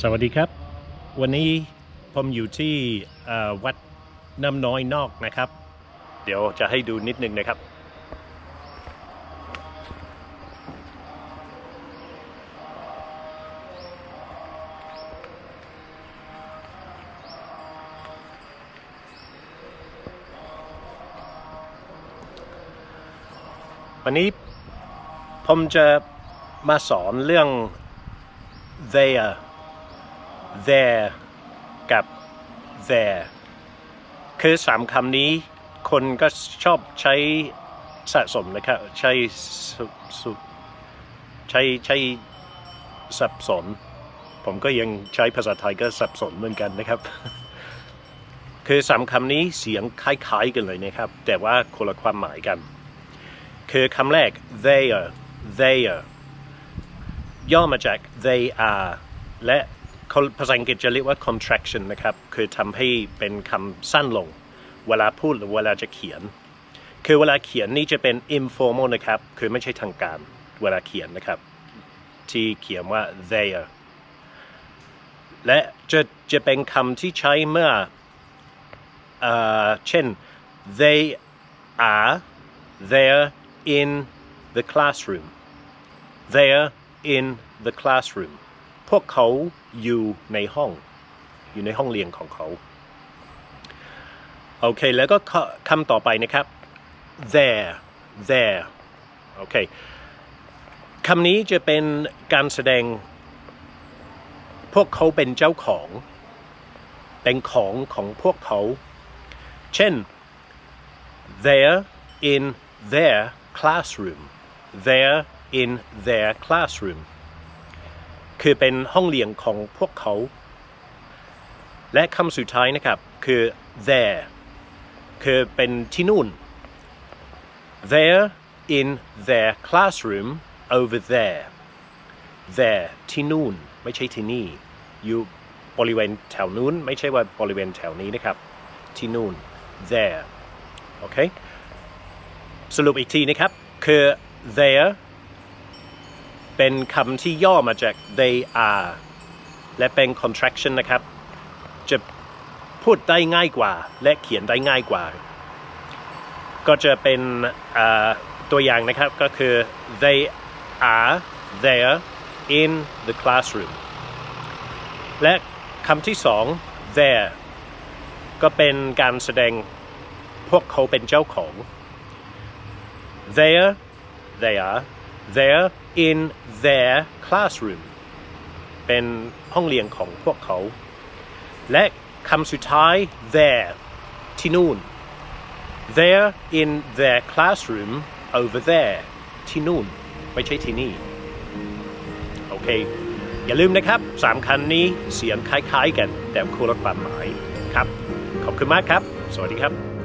สวัสดีครับ วันนี้ผมอยู่ที่วัดน้ำน้อยนอกนะครับ เดี๋ยวจะให้ดูนิดนึงนะครับ วันนี้ผมจะมาสอนเรื่อง there there กับ there คือสามคำนี้คนก็ชอบใช้สะสมนะครับ ใช้สุใช้ใช้สับสน ผมก็ยังใช้ภาษาไทยก็สับสนเหมือนกันนะครับ คือสามคำนี้เสียงคล้ายๆกันเลยนะครับ แต่ว่าคนละความหมายกัน คือคำแรก they are they are ย่อมาจาก they are และ ภาษาอังกฤษจะเรียกว่า contraction นะครับ คือทำให้เป็นคำสั้นลง เวลาพูดหรือเวลาจะเขียน คือเวลาเขียนนี่จะเป็น informal นะครับ คือไม่ใช่ทางการ เวลาเขียนนะครับ ที่เขียนว่า there และจะจะเป็นคำที่ใช้เมื่อเอ่อเช่น they are there in the classroom there in the classroom วกเขาอยู่ในห้อง อยู่ในห้องเรียนของเขา โอเค แล้วก็คคำต่อไปนะครับ there there โอเคคำนี้จะเป็นการแสดง พวกเขาเป็นเจ้าของ เป็นของของพวกเขา เช่น there in their classroom there in their classroom คือเป็นห้องเรียนของพวกเขา และคำสุดท้ายนะครับคือ there คือเป็นที่นู่น there in their classroom over there there ที่นู่นไม่ใช่ที่นี่ อยู่บริเวณแถวนู้น ไม่ใช่ว่าบริเวณแถวนี้นะครับ ที่นู่น there โอเค สรุปอีกทีนะครับ คือ there เป็นคำที่ย่อมาจาก they are และเป็น contraction นะครับ จะพูดได้ง่ายกว่า และเขียนได้ง่ายกว่า ก็จะเป็นตัวอย่างนะครับก็คือ they are there in the classroom และคำที่สอง there ก็เป็นการแสดงพวกเขาเป็นเจ้าของ there they are there in their classroom เป็นห้องเรียนของพวกเขา และคำสุดท้าย there ที่นู่น there in their classroom over there ที่นู่น ไม่ใช่ที่นี่ โอเค อย่าลืมนะครับสามคันนี้เสียงคล้ายๆกัน แต่คนละความหมายครับ ขอบคุณมากครับ สวัสดีครับ